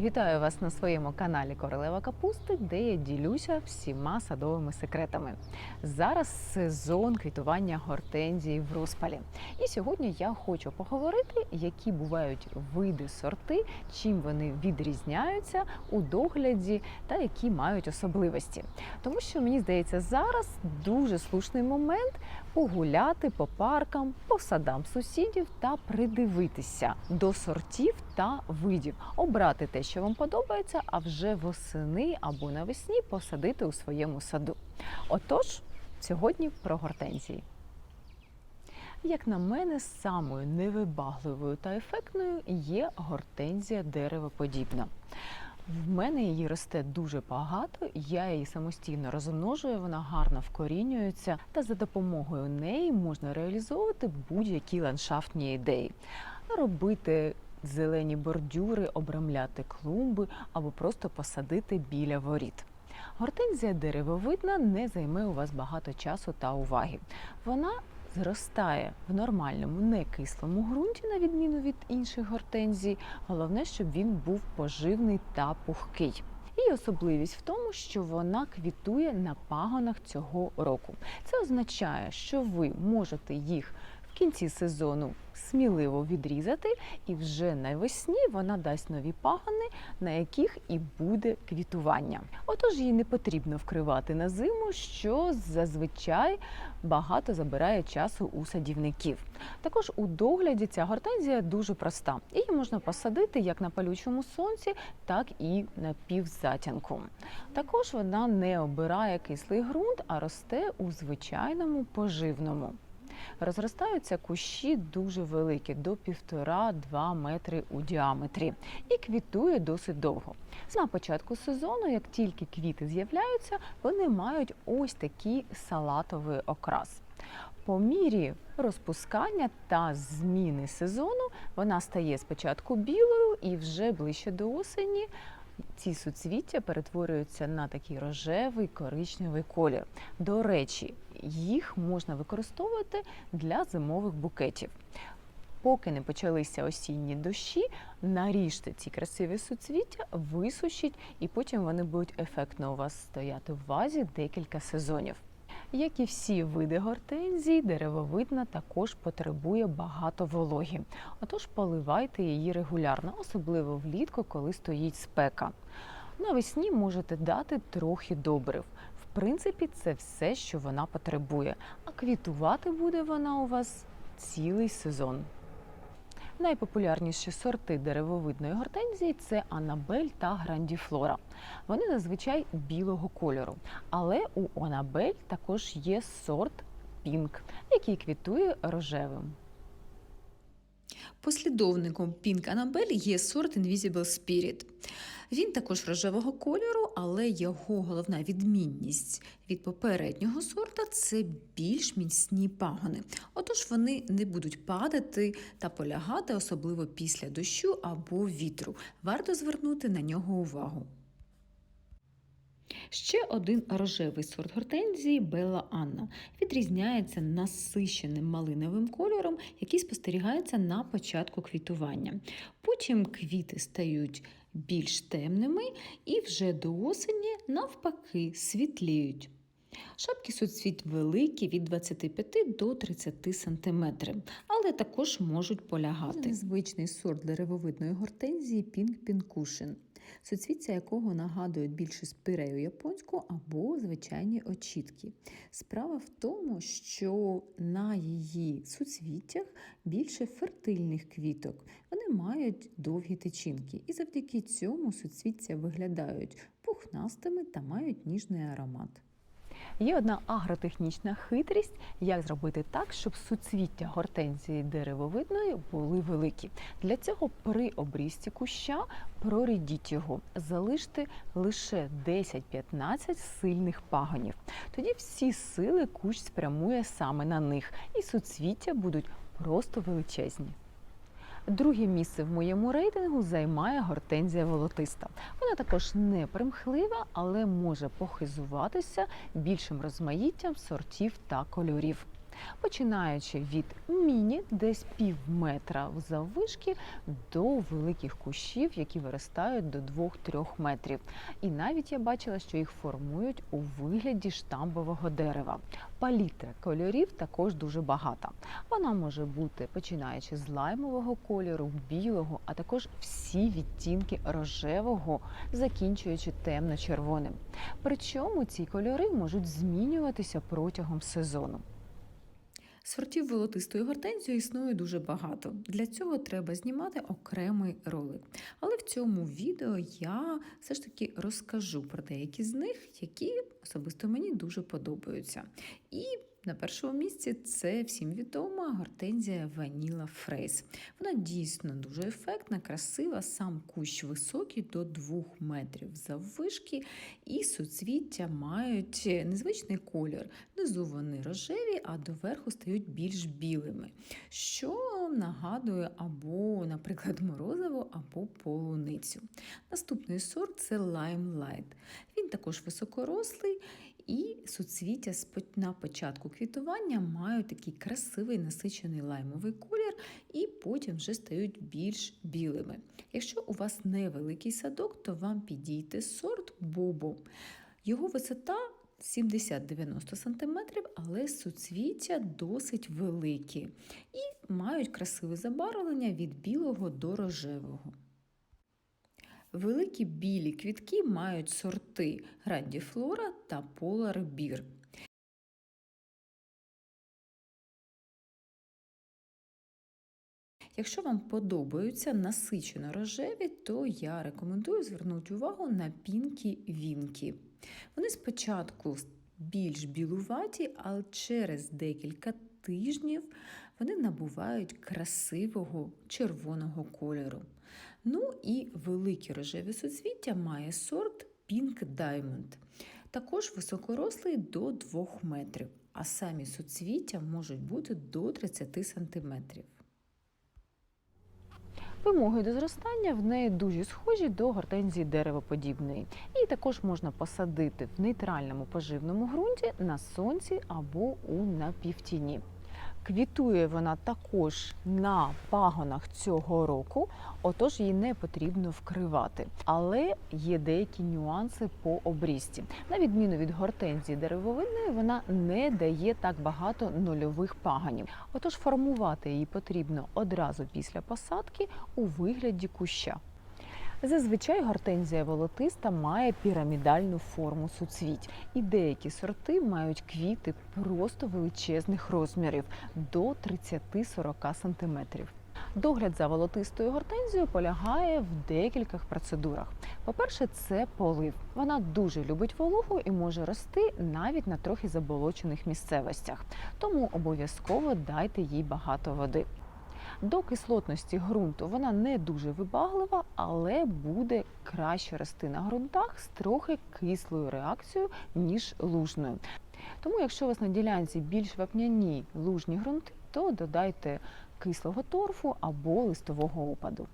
Вітаю вас на своєму каналі Королева Капусти, де я ділюся всіма садовими секретами. Зараз сезон квітування гортензії в розпалі. І сьогодні я хочу поговорити, які бувають види сорти, чим вони відрізняються у догляді та які мають особливості. Тому що мені здається, зараз дуже слушний момент погуляти по паркам, по садам сусідів та придивитися до сортів та видів, обрати те, що вам подобається, а вже восени або навесні посадити у своєму саду. Отож, сьогодні про гортензії. Як на мене, самою невибагливою та ефектною є гортензія деревоподібна. В мене її росте дуже багато, я її самостійно розмножую, вона гарно вкорінюється, та за допомогою неї можна реалізовувати будь-які ландшафтні ідеї, робити зелені бордюри, обрамляти клумби або просто посадити біля воріт. Гортензія деревовидна не займе у вас багато часу та уваги. Вона зростає в нормальному, не кислому ґрунті, на відміну від інших гортензій. Головне, щоб він був поживний та пухкий. Її особливість в тому, що вона квітує на пагонах цього року. Це означає, що ви можете їх кінці сезону сміливо відрізати, і вже навесні вона дасть нові пагони, на яких і буде квітування. Отож, її не потрібно вкривати на зиму, що зазвичай багато забирає часу у садівників. Також у догляді ця гортензія дуже проста. Її можна посадити як на палючому сонці, так і на півзатінку. Також вона не обирає кислий ґрунт, а росте у звичайному поживному. Розростаються кущі дуже великі, до 1,5-2 метри у діаметрі, і квітує досить довго. На початку сезону, як тільки квіти з'являються, вони мають ось такий салатовий окрас. По мірі розпускання та зміни сезону вона стає спочатку білою і вже ближче до осені ці суцвіття перетворюються на такий рожевий коричневий колір. До речі, їх можна використовувати для зимових букетів. Поки не почалися осінні дощі, наріжте ці красиві суцвіття, висушіть, і потім вони будуть ефектно у вас стояти в вазі декілька сезонів. Як і всі види гортензій, деревовидна також потребує багато вологі. Отож поливайте її регулярно, особливо влітку, коли стоїть спека. Навесні можете дати трохи добрив. В принципі, це все, що вона потребує. А квітувати буде вона у вас цілий сезон. Найпопулярніші сорти деревовидної гортензії це Анабель та Грандіфлора. Вони зазвичай білого кольору, але у Анабель також є сорт Пінк, який квітує рожевим. Послідовником пінк Анабель є сорт Invisible Spirit. Він також рожевого кольору, але його головна відмінність від попереднього сорта це більш міцні пагони. Отож вони не будуть падати та полягати, особливо після дощу або вітру. Варто звернути на нього увагу. Ще один рожевий сорт гортензії Белла Анна відрізняється насищеним малиновим кольором, який спостерігається на початку квітування. Потім квіти стають більш темними і вже до осені, навпаки, світліють. Шапки суцвіт великі від 25 до 30 см, але також можуть полягати. Незвичний сорт деревовидної гортензії Pink Pincushion, суцвіття якого нагадують більше спирею японську або звичайні очітки. Справа в тому, що на її суцвіттях більше фертильних квіток. Вони мають довгі тичинки, і завдяки цьому суцвіття виглядають пухнастими та мають ніжний аромат. Є одна агротехнічна хитрість, як зробити так, щоб суцвіття гортензії деревовидної були великі. Для цього при обрізці куща прорідіть його, залиште лише 10-15 сильних пагонів. Тоді всі сили кущ спрямує саме на них, і суцвіття будуть просто величезні. Друге місце в моєму рейтингу займає гортензія волотиста. Вона також не примхлива, але може похизуватися більшим розмаїттям сортів та кольорів. Починаючи від міні, десь пів метра заввишки, до великих кущів, які виростають до 2-3 метрів. І навіть я бачила, що їх формують у вигляді штамбового дерева. Палітра кольорів також дуже багата. Вона може бути починаючи з лаймового кольору, білого, а також всі відтінки рожевого, закінчуючи темно-червоним. Причому ці кольори можуть змінюватися протягом сезону. Сортів волотистої гортензії існує дуже багато. Для цього треба знімати окремий ролик. Але в цьому відео я все ж таки розкажу про деякі з них, які особисто мені дуже подобаються. І на першому місці це всім відома гортензія Ваніла Фрейс. Вона дійсно дуже ефектна, красива, сам кущ високий до 2 метрів заввишки, і суцвіття мають незвичний колір. Внизу вони рожеві, а доверху стають більш білими, що нагадує або, наприклад, морозиво, або полуницю. Наступний сорт це Lime Light. Він також високорослий. І суцвіття на початку квітування мають такий красивий насичений лаймовий колір, і потім вже стають більш білими. Якщо у вас невеликий садок, то вам підійде сорт Бобо. Його висота 70-90 см, але суцвіття досить великі і мають красиве забарвлення від білого до рожевого. Великі білі квітки мають сорти Грандіфлора та Beer. Якщо вам подобаються насичено рожеві, то я рекомендую звернути увагу на пінкі вінкі. Вони спочатку більш білуваті, але через декілька тижнів вони набувають красивого червоного кольору. Ну і великі рожеві суцвіття має сорт Pink Diamond. Також високорослий до 2 метрів, а самі суцвіття можуть бути до 30 сантиметрів. Вимоги до зростання в неї дуже схожі до гортензії деревоподібної. І також можна посадити в нейтральному поживному ґрунті на сонці або у напівтіні. Квітує вона також на пагонах цього року, отож її не потрібно вкривати. Але є деякі нюанси по обрізці. На відміну від гортензії деревовидної, вона не дає так багато нульових пагонів. Отож формувати її потрібно одразу після посадки у вигляді куща. Зазвичай гортензія волотиста має пірамідальну форму суцвіть, і деякі сорти мають квіти просто величезних розмірів до 30-40 см. Догляд за волотистою гортензією полягає в декількох процедурах. По-перше, це полив. Вона дуже любить вологу і може рости навіть на трохи заболочених місцевостях, тому обов'язково дайте їй багато води. До кислотності ґрунту вона не дуже вибаглива, але буде краще рости на ґрунтах з трохи кислою реакцією, ніж лужною. Тому, якщо у вас на ділянці більш вапняні лужні ґрунти, то додайте кислого торфу або листового опаду.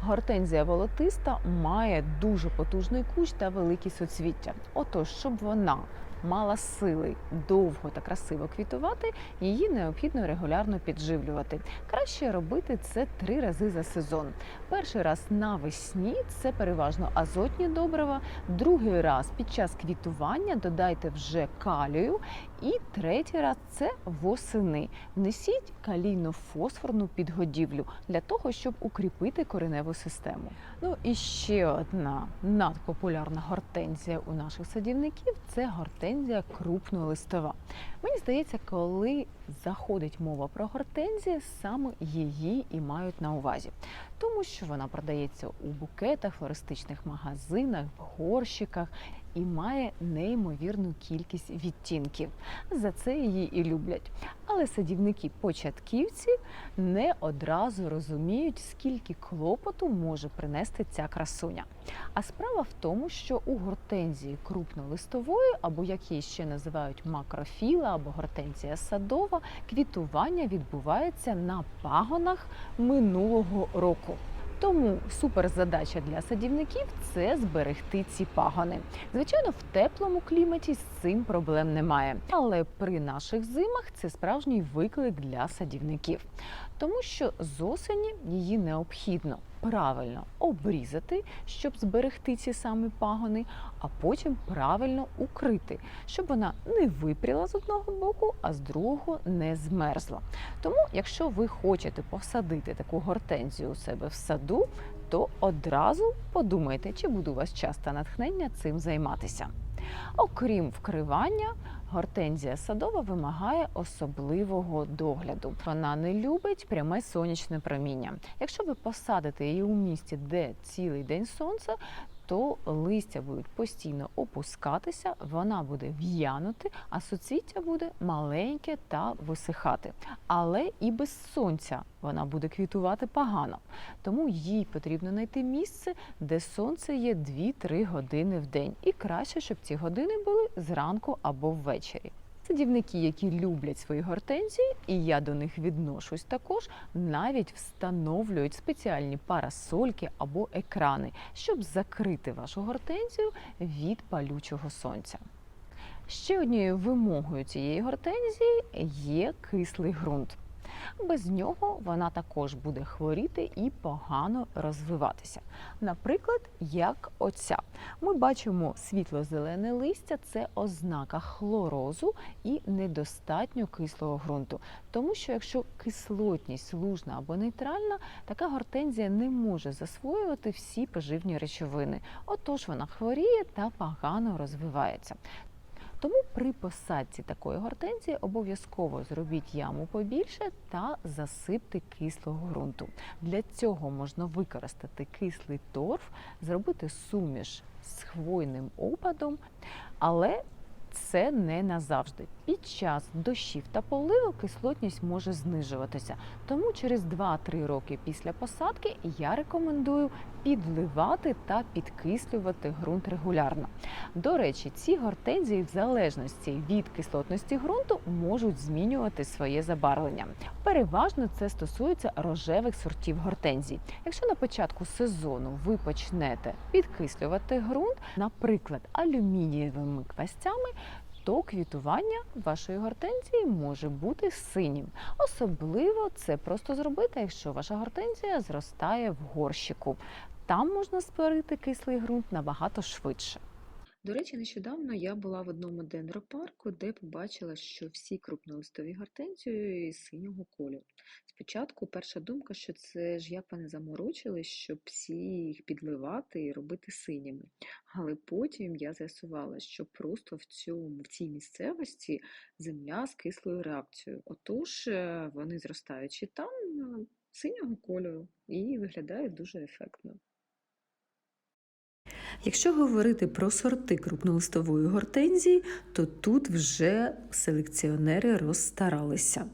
Гортензія волотиста має дуже потужний кущ та великі соцвіття. Отож, щоб вона мала сили довго та красиво квітувати, її необхідно регулярно підживлювати. Краще робити це три рази за сезон. Перший раз навесні це переважно азотні добрива, другий раз під час квітування додайте вже калію, і третій раз це восени. Внесіть калійно-фосфорну підгодівлю для того, щоб укріпити кореневу систему. Ну і ще одна надпопулярна гортензія у наших садівників це гортензія крупнолистова. Мені здається, коли заходить мова про гортензії, саме її і мають на увазі, тому що вона продається у букетах, флористичних магазинах, в горщиках і має неймовірну кількість відтінків. За це її і люблять. Але садівники-початківці не одразу розуміють, скільки клопоту може принести ця красуня. А справа в тому, що у гортензії крупнолистової, або як її ще називають макрофіла або гортензія садова, квітування відбувається на пагонах минулого року. Тому суперзадача для садівників це зберегти ці пагони. Звичайно, в теплому кліматі з цим проблем немає. Але при наших зимах це справжній виклик для садівників, тому що з осені її необхідно правильно обрізати, щоб зберегти ці самі пагони, а потім правильно укрити, щоб вона не випріла з одного боку, а з другого не змерзла. Тому, якщо ви хочете посадити таку гортензію у себе в саду, то одразу подумайте, чи буде у вас час та натхнення цим займатися. Окрім вкривання, гортензія садова вимагає особливого догляду. Вона не любить пряме сонячне проміння. Якщо ви посадите її у місті, де цілий день сонце, то листя будуть постійно опускатися, вона буде в'янути, а суцвіття буде маленьке та висихати. Але і без сонця вона буде квітувати погано. Тому їй потрібно знайти місце, де сонце є 2-3 години в день. І краще, щоб ці години були зранку або ввечері. Садівники, які люблять свої гортензії, і я до них відношусь також, навіть встановлюють спеціальні парасольки або екрани, щоб закрити вашу гортензію від палючого сонця. Ще однією вимогою цієї гортензії є кислий ґрунт. Без нього вона також буде хворіти і погано розвиватися. Наприклад, як оця. Ми бачимо світло-зелене листя це ознака хлорозу і недостатньо кислого ґрунту. Тому що якщо кислотність лужна або нейтральна, така гортензія не може засвоювати всі поживні речовини. Отож вона хворіє та погано розвивається. Тому при посадці такої гортензії обов'язково зробіть яму побільше та засипте кислого ґрунту. Для цього можна використати кислий торф, зробити суміш з хвойним опадом, але це не назавжди. Під час дощів та поливу кислотність може знижуватися. Тому через 2-3 роки після посадки я рекомендую підливати та підкислювати ґрунт регулярно. До речі, ці гортензії, в залежності від кислотності ґрунту, можуть змінювати своє забарвлення. Переважно це стосується рожевих сортів гортензій. Якщо на початку сезону ви почнете підкислювати ґрунт, наприклад, алюмінієвими квастями, то квітування вашої гортензії може бути синім. Особливо це просто зробити, якщо ваша гортензія зростає в горщику. Там можна створити кислий ґрунт набагато швидше. До речі, нещодавно я була в одному дендропарку, де побачила, що всі крупнолистові гортензії синього кольору. Спочатку перша думка, що це ж як вони заморочились, щоб всі їх підливати і робити синіми. Але потім я з'ясувала, що просто в цьому в цій місцевості земля з кислою реакцією. Отож, е, вони зростаючи там е, синього кольору і виглядають дуже ефектно. Якщо говорити про сорти крупнолистової гортензії, то тут вже селекціонери розстаралися.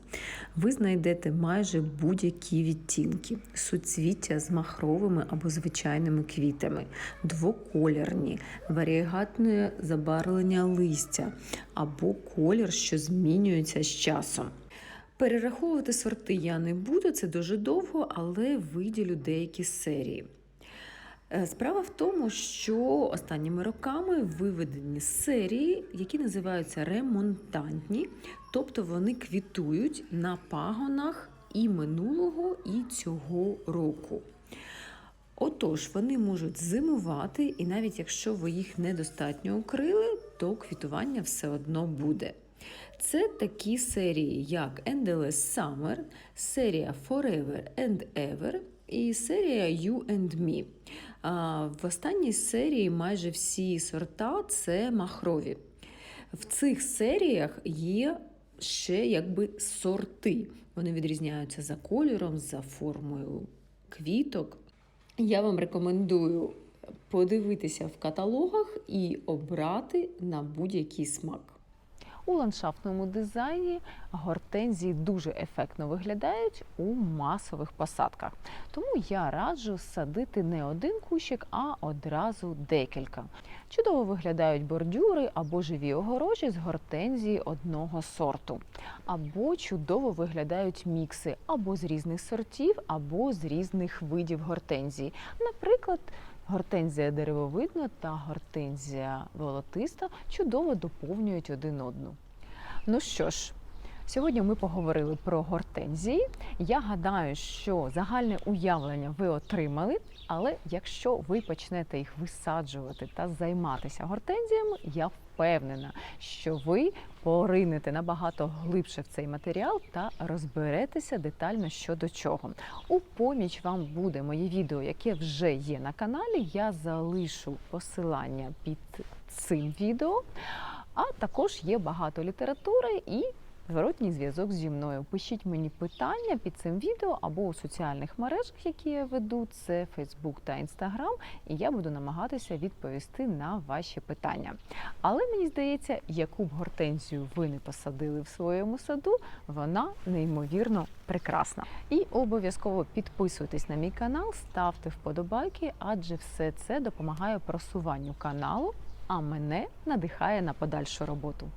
Ви знайдете майже будь-які відтінки: суцвіття з махровими або звичайними квітами, двоколірні, варієгатне забарвлення листя або колір, що змінюється з часом. Перераховувати сорти я не буду, це дуже довго, але виділю деякі серії. Е, Справа в тому, що останніми роками виведені серії, які називаються ремонтантні, тобто вони квітують на пагонах і минулого, і цього року. Отож, вони можуть зимувати, і навіть якщо ви їх недостатньо укрили, то квітування все одно буде. Це такі серії, як Endless Summer, серія Forever and Ever і серія You and Me. В останній серії майже всі сорта це махрові. В цих серіях є ще якби сорти. Вони відрізняються за кольором, за формою квіток. Я вам рекомендую подивитися в каталогах і обрати на будь-який смак. У ландшафтному дизайні гортензії дуже ефектно виглядають у масових посадках. Тому я раджу садити не один кущик, а одразу декілька. Чудово виглядають бордюри або живі огорожі з гортензії одного сорту. Або чудово виглядають мікси або з різних сортів, або з різних видів гортензії. Наприклад, гортензія деревовидна та гортензія волотиста чудово доповнюють один одну. Ну що ж, сьогодні ми поговорили про гортензії. Я гадаю, що загальне уявлення ви отримали, але якщо ви почнете їх висаджувати та займатися гортензіями, я впевнена, що ви поринете набагато глибше в цей матеріал та розберетеся детально щодо чого. У поміч вам буде моє відео, яке вже є на каналі. Я залишу посилання під цим відео. А також є багато літератури і зворотній зв'язок зі мною. Пишіть мені питання під цим відео або у соціальних мережах, які я веду, це Facebook та Instagram, і я буду намагатися відповісти на ваші питання. Але мені здається, яку б гортензію ви не посадили в своєму саду, вона неймовірно прекрасна. І обов'язково підписуйтесь на мій канал, ставте вподобайки, адже все це допомагає просуванню каналу, а мене надихає на подальшу роботу.